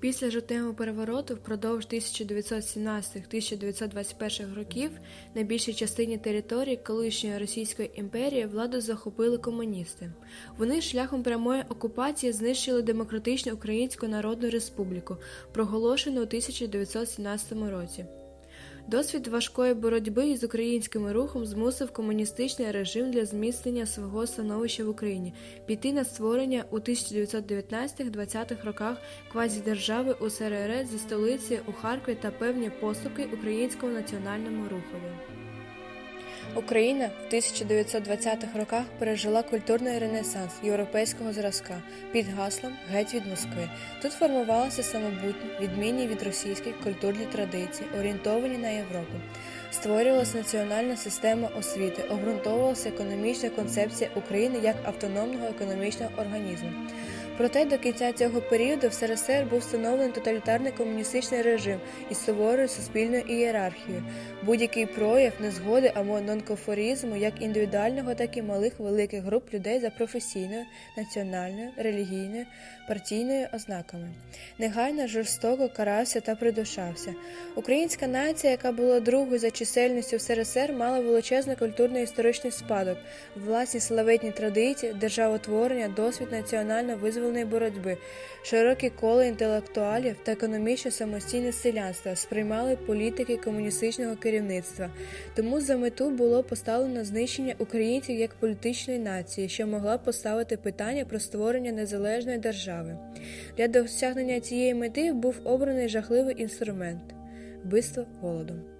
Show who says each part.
Speaker 1: Після жовтневого перевороту впродовж 1917-1921 років на більшій частині території колишньої Російської імперії владу захопили комуністи. Вони шляхом прямої окупації знищили Демократичну Українську Народну Республіку, проголошену у 1917 році. Досвід важкої боротьби із українським рухом змусив комуністичний режим для зміцнення свого становища в Україні піти на створення у 1919-20 роках квазідержави СРР зі столиці у Харкові та певні поступки українському національному рухові. Україна в 1920-х роках пережила культурний ренесанс європейського зразка під гаслом Геть від Москви. Тут формувалися самобутні, відмінні від російських культурні традиції, орієнтовані на Європу. Створювалася національна система освіти, обґрунтовувалася економічна концепція України як автономного економічного організму. Проте до кінця цього періоду в СРСР був встановлений тоталітарний комуністичний режим із суворою суспільною ієрархією. Будь-який прояв незгоди або нонконформізму як індивідуального, так і малих великих груп людей за професійною, національною, релігійною, партійною ознаками. Негайно жорстоко карався та придушався. Українська нація, яка була другою за чисельністю в СРСР, мала величезний культурно-історичний спадок, власні славетні традиції, державотворення, досвід національно-визвольної боротьби, широкі кола інтелектуалів та економічно самостійне селянство сприймали політики комуністичного керівництва. Тому за мету було поставлено знищення українців як політичної нації, що могла поставити питання про створення незалежної держави. Для досягнення цієї мети був обраний жахливий інструмент вбивство голодом.